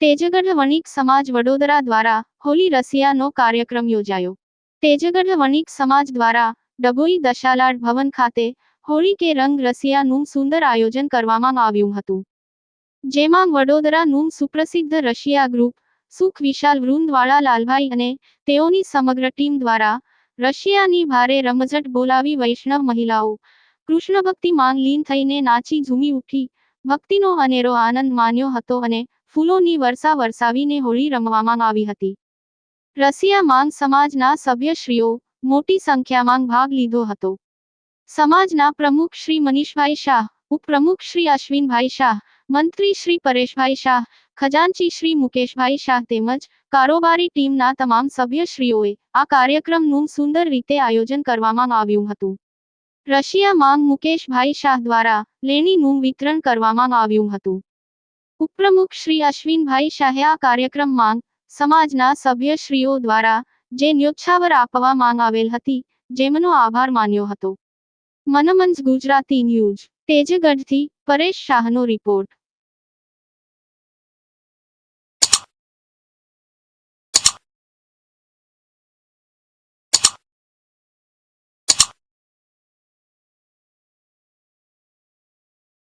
તેજગઢ વણિક સમાજ વડોદરા દ્વારા હોલી રસિયાનો કાર્યક્રમ યોજાયો. તેજગઢ વણિક સમાજ દ્વારા ડભોઈ દશાલાડ ભવન ખાતે હોળી કે રંગ રસિયાનું સુંદર આયોજન કરવામાં આવ્યું હતું. જેમાં વડોદરાનું સુપ્રસિદ્ધ રશિયા ગ્રુપ, સુખ વિશાલ વૃંદવાળા લાલભાઈ અને તેઓની સમગ્ર ટીમ દ્વારા રશિયાની ભારે રમઝટ બોલાવી વૈષ્ણવ મહિલાઓ કૃષ્ણ ભક્તિ માંગ લીન થઈને નાચી ઝૂમી ઉઠી ભક્તિનો અનેરો આનંદ માન્યો હતો અને ફૂલોની વર્ષા વરસાવીને હોળી રમવામાં આવી હતી. રસિયા માંગ સમાજના સભ્યશ્રીઓ મોટી સંખ્યામાં ભાગ લીધો હતો. સમાજના પ્રમુખ શ્રી મનીષભાઈ શાહ, ઉપપ્રમુખ શ્રી અશ્વિનભાઈ શાહ, મંત્રી શ્રી પરેશભાઈ શાહ, ખજાનચી શ્રી મુકેશભાઈ શાહ તેમજ કારોબારી ટીમના તમામ સભ્યશ્રીઓએ આ કાર્યક્રમનું સુંદર રીતે આયોજન કરવામાં આવ્યું હતું. રશિયા માંગ મુકેશભાઈ શાહ દ્વારા લેણીનું વિતરણ કરવામાં આવ્યું હતું. ઉપપ્રમુખ શ્રી અશ્વિનભાઈ શાહે આ કાર્યક્રમ માંગ સમાજના સભ્યશ્રીઓ દ્વારા જે ન્યોછાવર આપવામાં આવેલ હતી, જેમનો આભાર માન્યો હતો. મનમંજ, ગુજરાતી ન્યૂઝ, તેજગઢથી પરેશ શાહનો રિપોર્ટ.